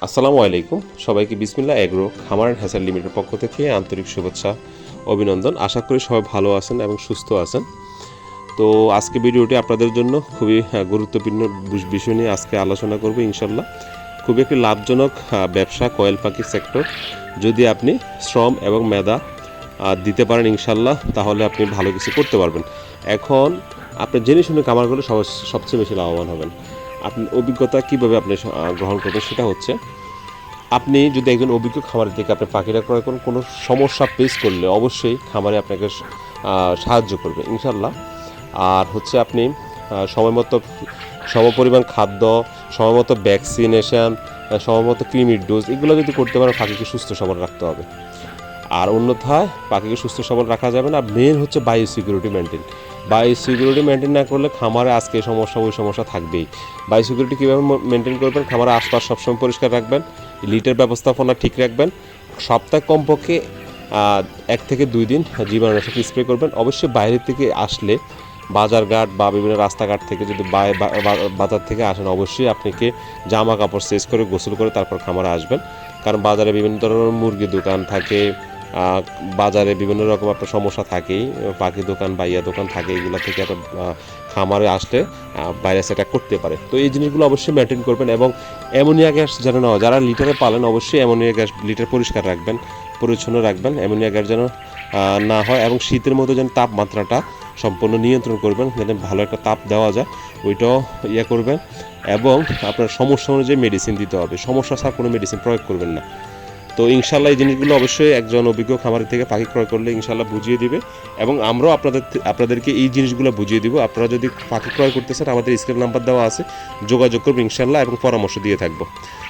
আসসালামু আলাইকুম। সবাইকে বিসমিল্লা এগ্রো খামার অ্যান্ড হ্যাসার লিমিটেড পক্ষ থেকে আন্তরিক শুভেচ্ছা, অভিনন্দন। আশা করি সবাই ভালো আছেন এবং সুস্থ আছেন। তো আজকে ভিডিওটি আপনাদের জন্য খুবই গুরুত্বপূর্ণ বিষয় নিয়ে আজকে আলোচনা করব ইনশাল্লাহ। খুবই একটি লাভজনক ব্যবসা, কয়েল পাখি সেক্টর। যদি আপনি শ্রম এবং মেধা দিতে পারেন ইনশাল্লাহ, তাহলে আপনি ভালো কিছু করতে পারবেন। এখন আপনি জেনে শুনে কামার করলে সব- সবচেয়ে বেশি লাভবান হবেন। আপনি অভিজ্ঞতা কীভাবে আপনি গ্রহণ করবেন সেটা হচ্ছে আপনি যদি একজন অভিজ্ঞ খামারের থেকে আপনি পাখিরা ক্রয় করেন কোনো সমস্যা ফেস করলে অবশ্যই খামারে আপনাকে সাহায্য করবে ইনশাল্লাহ আর হচ্ছে আপনি আহ, সময় মতো সমপরিমাণ খাদ্য সময় মতো ভ্যাকসিনেশন সময় মতো ক্রিমির ডোজ এগুলো যদি করতে পারেন পাখিকে সুস্থ সবল রাখতে হবে। আর অন্যথায় পাখিকে সুস্থ সবল রাখা যাবে না মেন হচ্ছে bio security maintain bio security maintain না করলে খামারে আজকে এই সমস্যা, ওই সমস্যা থাকবেই। বায়ো সিকিউরিটি কীভাবে মেনটেন করবেন? খামারের আশপাশ সবসময় পরিষ্কার রাখবেন, লিটার ব্যবস্থাপনা ঠিক রাখবেন, সপ্তাহ কমপক্ষে এক থেকে দুই দিন জীবাণুনাশক স্প্রে করবেন। অবশ্যই বাইরে থেকে আসলে বাজারঘাট বা বিভিন্ন রাস্তাঘাট থেকে যদি বা- বা- বাজার থেকে আসেন, অবশ্যই আপনাকে জামা কাপড় চেঞ্জ করে গোসল করে তারপর খামারে আসবেন। কারণ বাজারে বিভিন্ন ধরনের মুরগির দোকান থাকে বাজারে বিভিন্ন রকম আপনার সমস্যা থাকেই, পাখি দোকান বা ইয়া দোকান থাকে, এগুলো থেকে একটা খামারে আসলে ভাইরাস অ্যাটাক করতে পারে। তো এই জিনিসগুলো অবশ্যই মেনটেন করবেন এবং অ্যামোনিয়া গ্যাস যেন না যারা লিটারে পালেন অবশ্যই অ্যামোনিয়া গ্যাস লিটার পরিষ্কার রাখবেন, পরিচ্ছন্ন রাখবেন, অ্যামোনিয়া গ্যাস যেন না হয় এবং শীতের মধ্যে যেন তাপমাত্রাটা সম্পূর্ণ নিয়ন্ত্রণ করবেন, যেন ভালো একটা তাপ দেওয়া যায়, ওইটাও ইয়ে করবেন এবং আপনার সমস্যা অনুযায়ী মেডিসিন দিতে হবে। সমস্যা ছাড়া কোনো মেডিসিন প্রয়োগ করবেন না। তো ইনশাল্লাহ এই জিনিসগুলো অবশ্যই একজন অভিজ্ঞ খামারের থেকে পাখি ক্রয় করলে ইনশাল্লাহ বুঝিয়ে দিবে এবং আমরাও আপনাদের আপনাদেরকে এই জিনিসগুলো বুঝিয়ে দিব। আপনারা যদি পাখি ক্রয় করতে চান, আমাদের স্ক্রিন নাম্বার দেওয়া আছে। যোগাযোগ করব ইনশাল্লাহ এবং পরামর্শ দিয়ে থাকব।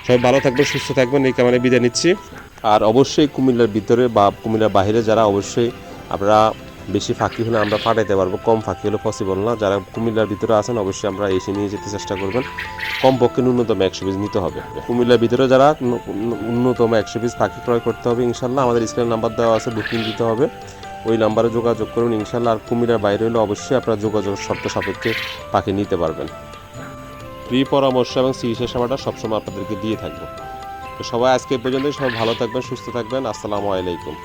সবাই ভালো থাকবেন, সুস্থ থাকবেন। এই কামানে বিদায় নিচ্ছি। আর অবশ্যই কুমিল্লার ভিতরে বা কুমিল্লার বাইরে যারা, অবশ্যই আপনারা বেশি ফাঁকি হলে আমরা পাঠাইতে পারব, কম ফাঁকি হলে পসিবল না। যারা কুমিল্লার ভিতরে আছেন, অবশ্যই আমরা এসে নিয়ে যেতে চেষ্টা করবেন। কমপক্ষে ন্যূনতম একশো পিস নিতে হবে। কুমিল্লার ভিতরে যারা ন্যূনতম একশো পিস ফাঁকি ক্রয় করতে হবে, ইনশাল্লাহ। আমাদের স্ক্রিন নাম্বার দেওয়া আছে বুকিং দিতে হবে। ওই নাম্বারে যোগাযোগ করুন, ইনশাল্লাহ। আর কুমিল্লার বাইরে হলে অবশ্যই আপনারা যোগাযোগ শর্ত সাপেক্ষে পাখি নিতে পারবেন। ফ্রি পরামর্শ এবং চিকিৎসা সেবাটা সবসময় আপনাদেরকে দিয়ে থাকব। তো সবাই আজকে পর্যন্ত সবাই ভালো থাকবেন, সুস্থ থাকবেন। আসসালামু আলাইকুম।